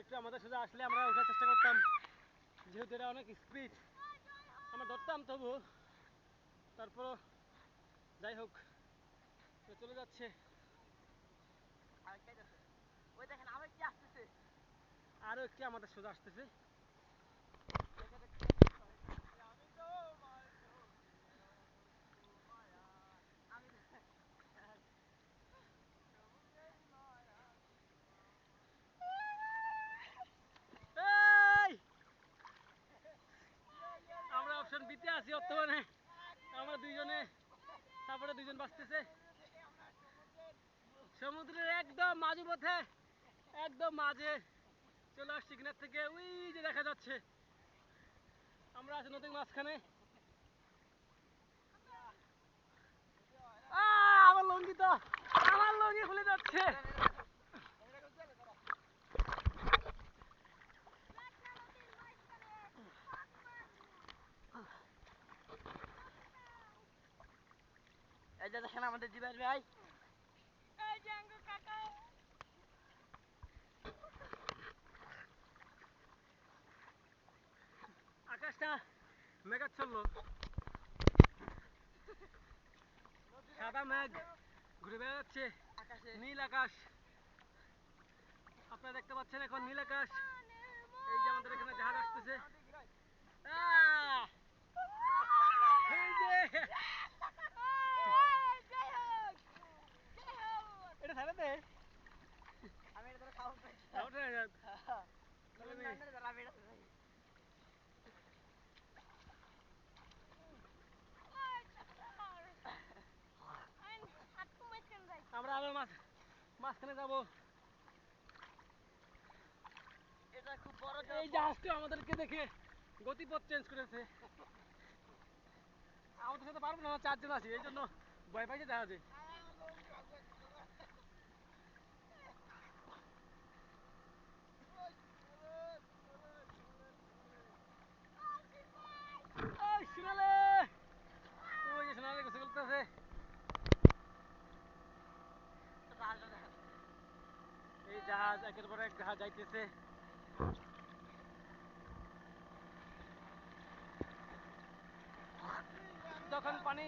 একটু আমাদের সাথে আসলে আমরা ওঠার চেষ্টা করতাম। যেহেতু এটা অনেক স্পিড আমরা ধরতাম তবু। তারপর যাই হোক চলে যাচ্ছে। আরও আরও একটি আমাদের সোজা আসতেছে এই! আমরা অপশন বিতে আছি বর্তমানে আমরা দুইজনে তারপরে দুইজন বাঁচতেছে। সমুদ্রের একদম মাঝে পথে, একদম মাঝে চলে আসছি কিনার থেকে। ওই যে দেখা যাচ্ছে। আমরা আছি নদীর মাঝখানে। আমার লঙ্গি তো আমার লঙ্গি খুলে যাচ্ছে এই যে দেখেন আমাদের জিবাস ভাই। আকাশটা মেঘাচ্ছন্ন সাদা মেঘ ঘুরে বেড়াচ্ছে। আকাশে। নীল আকাশ। আপনারা দেখতে পাচ্ছেন এখন নীল আকাশ। এই যে আমাদের এখানে জাহাজ আসতেছে আহ! এই যে এটা ছেড়ে দে আমি এটা ধরে খাওয়া পাইছি আউট হয়ে যাক। তাহলে আমি আমি- আমি এটা ধরে আমরা আবার মাছ মাঝখানে যাব। এটা খুব বড় এই জাহাজটা আমাদেরকে দেখে গতিপথ চেঞ্জ করেছে। আমাদের সাথে পারব না চারজন আছি এই জন্য ভয় পাইছে জাহাজে ওই সোনালে ওই যে সোনালে গোসল করতেছে এই জাহাজ একের পর এক জাহাজ যাইতেছে। যখন পানি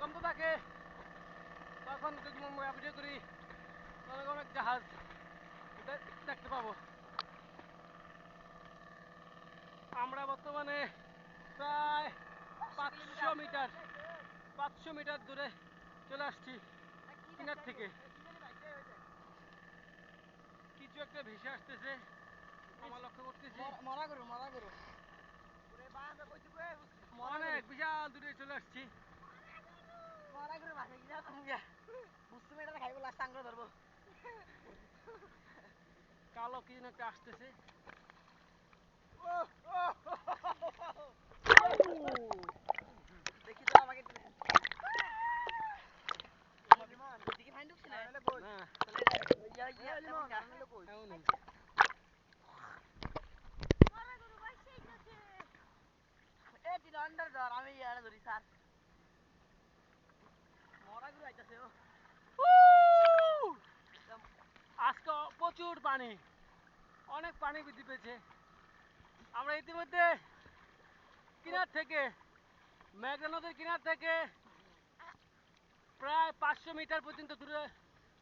কমতে থাকে, তখন ভিডিও করি অনেক অনেক জাহাজ দেখতে পাবো। আমরা বর্তমানে প্রায় পাঁচশো মিটার পাঁচশো মিটার দূরে চলে আসছি থেকে কিছু একটা ভেসে আসতেছে আমার লক্ষ্য করতেছি মরা করো মরা করো অনেক বিশাল দূরে চলে আসছি মরা করো বাসা কিনা তুমি বুঝতে মেয়েটা খাইবো লাস্ট আঙ্গুল ধরবো কালো কি একটা আসতেছে তো আমাকে একটু দেখি। এদিকে ফাইন ঢুকছি না না ইয়া ইয়া এমন গা। এমনই। এ তুই আন্ডার ধর আজকে প্রচুর পানি। অনেক পানি বৃদ্ধি পেয়েছে। আমরা ইতিমধ্যে কিনার থেকে, মেঘনা নদীর কিনার থেকে প্রায় পাঁচশো মিটার পর্যন্ত দূরে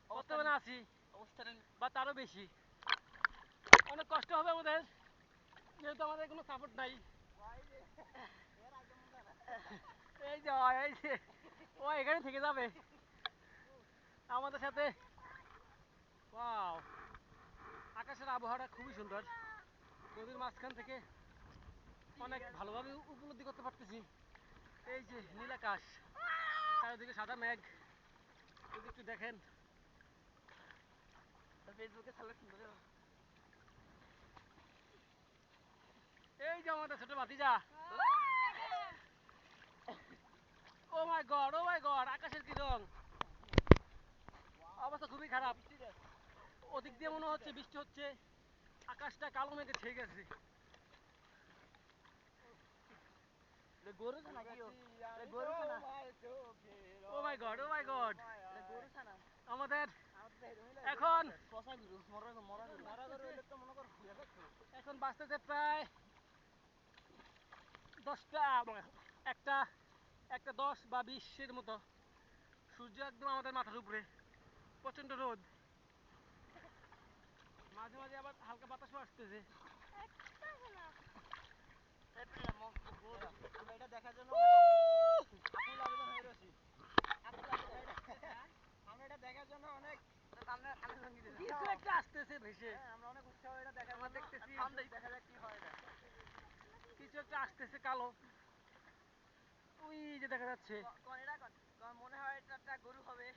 বর্তমানে আছি। অবস্থানে বা তারও বেশি। অনেক কষ্ট হবে আমাদের। যেহেতু আমাদের কোনো সাপোর্ট নাই। এই যে এই যে। ও এখানে থেকে যাবে। আমাদের সাথে। ওয়াও আকাশের আবহাওয়াটা খুবই সুন্দর। নদীর মাঝখান থেকে অনেক ভালোভাবে উপলব্ধি করতে পারতেছি। এই যে নীল আকাশ চারিদিকে সাদা মেঘ। যদি একটু দেখেন। ফেসবুকে। এই যে আমাদের ছোট ভাতিজা ও মাই গড ও মাই গড আকাশের কি রং অবস্থা খুবই খারাপ ওদিক দিয়ে মনে হচ্ছে বৃষ্টি হচ্ছে আকাশটা কালো মেঘে ছেয়ে গেছে গরু ছানা কি ও? গরু ছানা ও মাই গড ও মাই গড গরু ছানা আমাদের এখন মনে এখন বাঁচতেছে প্রায় দশটা একটা একটা দশ বা বিশের মতো। সূর্য একদম আমাদের মাথার উপরে। প্রচণ্ড রোদ। মাঝে মাঝে আবার হালকা বাতাসও আসতেছে। এটা দেখার জন্য আকুল আবেদন হয়ে রয়েছি আকুল আবেদন আমরা এটা দেখার জন্য অনেক সামনে কানে সঙ্গী কিছু একটা আসতেছে ভেসে। আমরা অনেক উৎসাহ এটা দেখার আমরা দেখতেছি। দেখা যাক কি হয় কিছু একটা আসতেছে কালো। ওই যে দেখা যাচ্ছে। মনে হয় এটা একটা গরু হবে।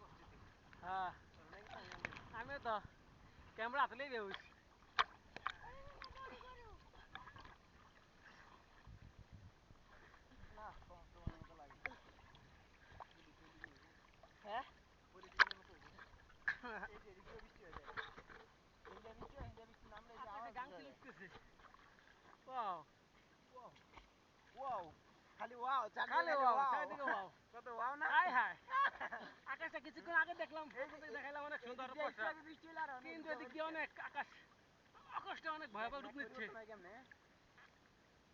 করতেছি। হ্যাঁ। আমি তো। કેમડા હાથ લઈ છે? হয়?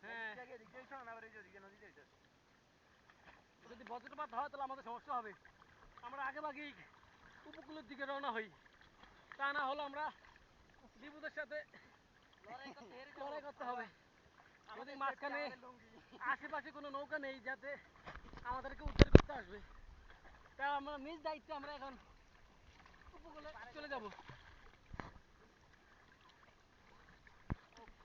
হ্যাঁ। যদি বজ্রপাত হয় তাহলে আমাদের সমস্যা হবে আমরা আগে ভাগেই উপকূলের দিকে রওনা হই তা না হলে আমরা বিপদের সাথে। লড়াই করতে হবে আমাদের যদি মাঝখানে। আশেপাশে কোনো নৌকা নেই যাতে আমাদেরকে উদ্ধার করতে আসবে তা আমরা নিজ দায়িত্বে আমরা এখন উপকূলে চলে যাব